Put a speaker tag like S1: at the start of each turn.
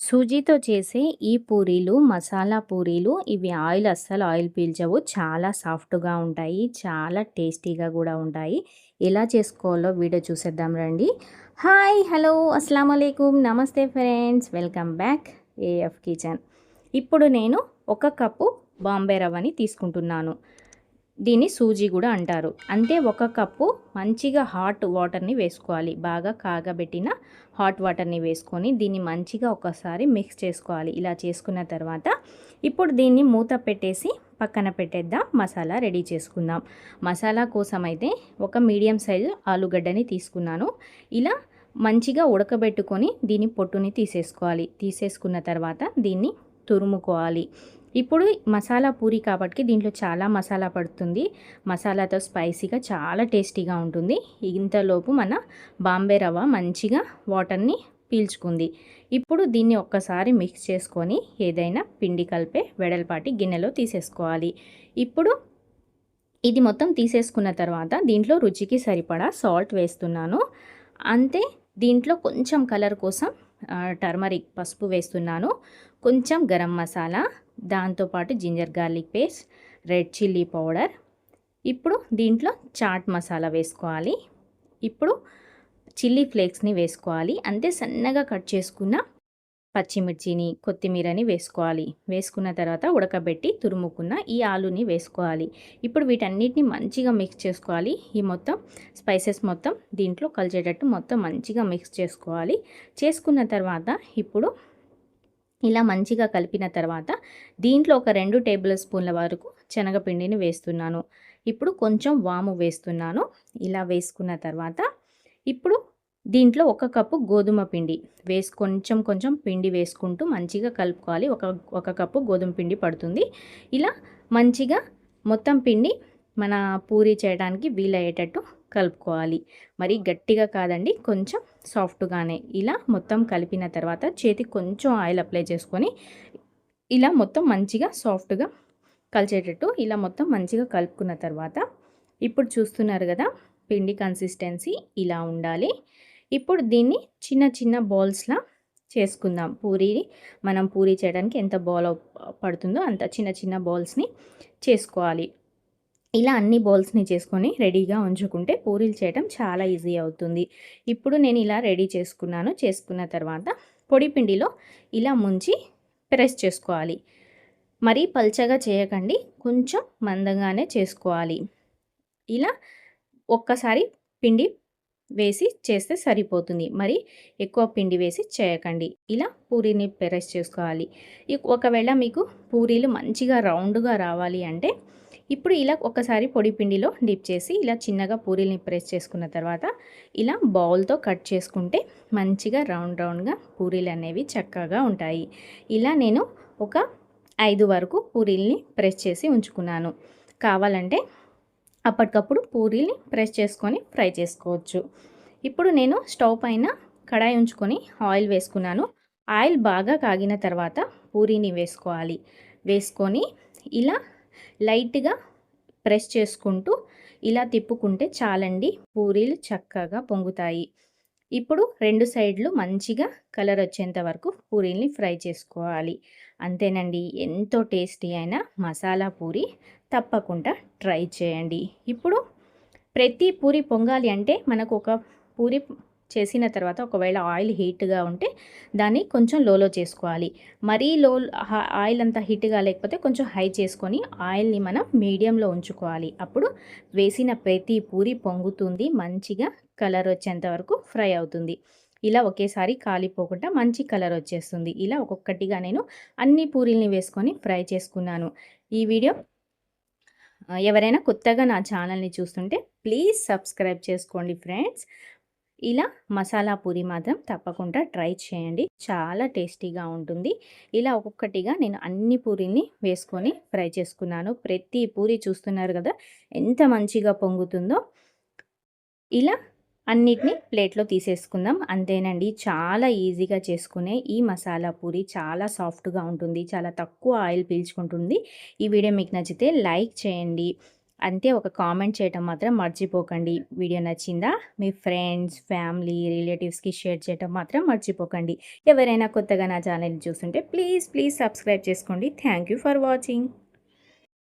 S1: సూజీతో చేసే ఈ పూరీలు మసాలా పూరీలు ఇవి ఆయిల్ అస్సలు ఆయిల్ పీల్చవు. చాలా సాఫ్ట్గా ఉంటాయి. చాలా టేస్టీగా కూడా ఉంటాయి. ఎలా చేసుకోవాలో వీడియో చూసేద్దాం రండి. హాయ్ హలో అస్సలం అయికం నమస్తే friends. Welcome back AF kitchen. ఇప్పుడు నేను ఒక కప్పు బాంబే రవ్వని తీసుకుంటున్నాను. దీన్ని సూజీ కూడా అంటారు. అంటే ఒక కప్పు మంచిగా హాట్ వాటర్ని వేసుకోవాలి. బాగా కాగబెట్టిన హాట్ వాటర్ని వేసుకొని దీన్ని మంచిగా ఒకసారి మిక్స్ చేసుకోవాలి. ఇలా చేసుకున్న తర్వాత ఇప్పుడు దీన్ని మూత పెట్టేసి పక్కన పెట్టేద్దాం. మసాలా రెడీ చేసుకుందాం. మసాలా కోసం అయితే ఒక మీడియం సైజు ఆలుగడ్డని తీసుకున్నాను. ఇలా మంచిగా ఉడకబెట్టుకొని దీని పొట్టుని తీసేసుకోవాలి. తీసేసుకున్న తర్వాత దీన్ని తురుముకోవాలి. ఇప్పుడు మసాలా పూరి కాబట్టి దీంట్లో చాలా మసాలా పడుతుంది. మసాలాతో స్పైసీగా చాలా టేస్టీగా ఉంటుంది. ఇంతలోపు మన బాంబే రవ్వ మంచిగా వాటర్ని పీల్చుకుంది. ఇప్పుడు దీన్ని ఒక్కసారి మిక్స్ చేసుకొని ఏదైనా పిండి కలిపే వెడల్పాటి గిన్నెలో తీసేసుకోవాలి. ఇప్పుడు ఇది మొత్తం తీసేసుకున్న తర్వాత దీంట్లో రుచికి సరిపడా సాల్ట్ వేస్తున్నాను. అంతే దీంట్లో కొంచెం కలర్ కోసం టర్మరిక్ పసుపు వేస్తున్నాను. కొంచెం గరం మసాలా దాంతోపాటు ginger garlic paste red chilli powder. ఇప్పుడు దీంట్లో చాట్ మసాలా వేసుకోవాలి. ఇప్పుడు చిల్లీ ఫ్లేక్స్ని వేసుకోవాలి. అంతే సన్నగా కట్ చేసుకున్న పచ్చిమిర్చిని కొత్తిమీరని వేసుకోవాలి. వేసుకున్న తర్వాత ఉడకబెట్టి తురుముకున్న ఈ ఆలుని వేసుకోవాలి. ఇప్పుడు వీటన్నిటిని మంచిగా మిక్స్ చేసుకోవాలి. ఈ మొత్తం స్పైసెస్ మొత్తం దీంట్లో కలిసేటట్టు మొత్తం మంచిగా మిక్స్ చేసుకోవాలి. చేసుకున్న తర్వాత ఇప్పుడు ఇలా మంచిగా కలిపిన తర్వాత దీంట్లో ఒక రెండు టేబుల్ స్పూన్ల వరకు శనగపిండిని వేస్తున్నాను. ఇప్పుడు కొంచెం వాము వేస్తున్నాను. ఇలా వేసుకున్న తర్వాత ఇప్పుడు దీంట్లో ఒక కప్పు గోధుమ పిండి వేసి కొంచెం కొంచెం పిండి వేసుకుంటూ మంచిగా కలుపుకోవాలి. ఒక ఒక కప్పు గోధుమ పిండి పడుతుంది. ఇలా మంచిగా మొత్తం పిండి మన పూరి చేయడానికి వీలయ్యేటట్టు కలుపుకోవాలి. మరి గట్టిగా కాదండి కొంచెం సాఫ్ట్గానే ఇలా మొత్తం కలిపిన తర్వాత చేతికి కొంచెం ఆయిల్ అప్లై చేసుకొని ఇలా మొత్తం మంచిగా సాఫ్ట్గా కలిసేటట్టు ఇలా మొత్తం మంచిగా కలుపుకున్న తర్వాత ఇప్పుడు చూస్తున్నారు కదా పిండి కన్సిస్టెన్సీ ఇలా ఉండాలి. ఇప్పుడు దీన్ని చిన్న చిన్న బాల్స్లా చేసుకుందాం. పూరీని మనం పూరీ చేయడానికి ఎంత బాల్ పడుతుందో అంత చిన్న చిన్న బాల్స్ని చేసుకోవాలి. ఇలా అన్ని బౌల్స్ని చేసుకొని రెడీగా ఉంచుకుంటే పూరీలు చేయడం చాలా ఈజీ అవుతుంది. ఇప్పుడు నేను ఇలా రెడీ చేసుకున్నాను. చేసుకున్న తర్వాత పొడి పిండిలో ఇలా ముంచి ప్రెస్ చేసుకోవాలి. మరీ పల్చగా చేయకండి. కొంచెం మందంగానే చేసుకోవాలి. ఇలా ఒక్కసారి పిండి వేసి చేస్తే సరిపోతుంది. మరి ఎక్కువ పిండి వేసి చేయకండి. ఇలా పూరీని ప్రెస్ చేసుకోవాలి. ఒకవేళ మీకు పూరీలు మంచిగా రౌండ్గా రావాలి అంటే ఇప్పుడు ఇలా ఒకసారి పొడి పిండిలో డిప్ చేసి ఇలా చిన్నగా పూరీలని ప్రెస్ చేసుకున్న తర్వాత ఇలా బౌల్తో కట్ చేసుకుంటే మంచిగా రౌండ్ రౌండ్గా పూరీలు అనేవి చక్కగా ఉంటాయి. ఇలా నేను ఒక ఐదు వరకు పూరీల్ని ప్రెస్ చేసి ఉంచుకున్నాను. కావాలంటే అప్పటికప్పుడు పూరీని ప్రెస్ చేసుకొని ఫ్రై చేసుకోవచ్చు. ఇప్పుడు నేను స్టవ్ పైన కడాయి ఉంచుకొని ఆయిల్ వేసుకున్నాను. ఆయిల్ బాగా కాగిన తర్వాత పూరీని వేసుకోవాలి. వేసుకొని ఇలా లైట్గా ప్రెస్ చేసుకుంటూ ఇలా తిప్పుకుంటే చాలండి పూరీలు చక్కగా పొంగుతాయి. ఇప్పుడు రెండు సైడ్లు మంచిగా కలర్ వచ్చేంత వరకు పూరీల్ని ఫ్రై చేసుకోవాలి. అంతేనండి ఎంతో టేస్టీ అయిన మసాలా పూరి తప్పకుండా ట్రై చేయండి. ఇప్పుడు ప్రతి పూరి పొంగాలి అంటే మనకు ఒక పూరి చేసిన తర్వాత ఒకవేళ ఆయిల్ హీట్గా ఉంటే దాన్ని కొంచెం లోలో చేసుకోవాలి. మరీ లో ఆయిల్ అంతా హీట్గా లేకపోతే కొంచెం హై చేసుకొని ఆయిల్ని మనం మీడియంలో ఉంచుకోవాలి. అప్పుడు వేసిన ప్రతి పూరి పొంగుతుంది మంచిగా కలర్ వచ్చేంత వరకు ఫ్రై అవుతుంది. ఇలా ఒకేసారి కాలిపోకుండా మంచి కలర్ వచ్చేస్తుంది. ఇలా ఒక్కొక్కటిగా నేను అన్ని పూరీల్ని వేసుకొని ఫ్రై చేసుకున్నాను. ఈ వీడియో ఎవరైనా కొత్తగా నా ఛానల్ని చూస్తుంటే ప్లీజ్ సబ్స్క్రైబ్ చేసుకోండి ఫ్రెండ్స్. ఇలా మసాలా పూరి మాత్రం తప్పకుండా ట్రై చేయండి. చాలా టేస్టీగా ఉంటుంది. ఇలా ఒక్కొక్కటిగా నేను అన్ని పూరీని వేసుకొని ఫ్రై చేసుకున్నాను. ప్రతి పూరి చూస్తున్నారు కదా ఎంత మంచిగా పొంగుతుందో. ఇలా అన్నిటిని ప్లేట్లో తీసేసుకుందాం. అంతేనండి చాలా ఈజీగా చేసుకునే ఈ మసాలా పూరి చాలా సాఫ్ట్గా ఉంటుంది చాలా తక్కువ ఆయిల్ పీల్చుకుంటుంది. ఈ వీడియో మీకు నచ్చితే లైక్ చేయండి. అంతే ఒక కామెంట్ చేయటం మాత్రం మర్చిపోకండి. వీడియో నచ్చిందా? మీ ఫ్రెండ్స్ ఫ్యామిలీ రిలేటివ్స్కి షేర్ చేయటం మాత్రం మర్చిపోకండి. ఎవరైనా కొత్తగా నా ఛానల్ని చూస్తుంటే ప్లీజ్ ప్లీజ్ సబ్స్క్రైబ్ చేసుకోండి. Thank you for watching.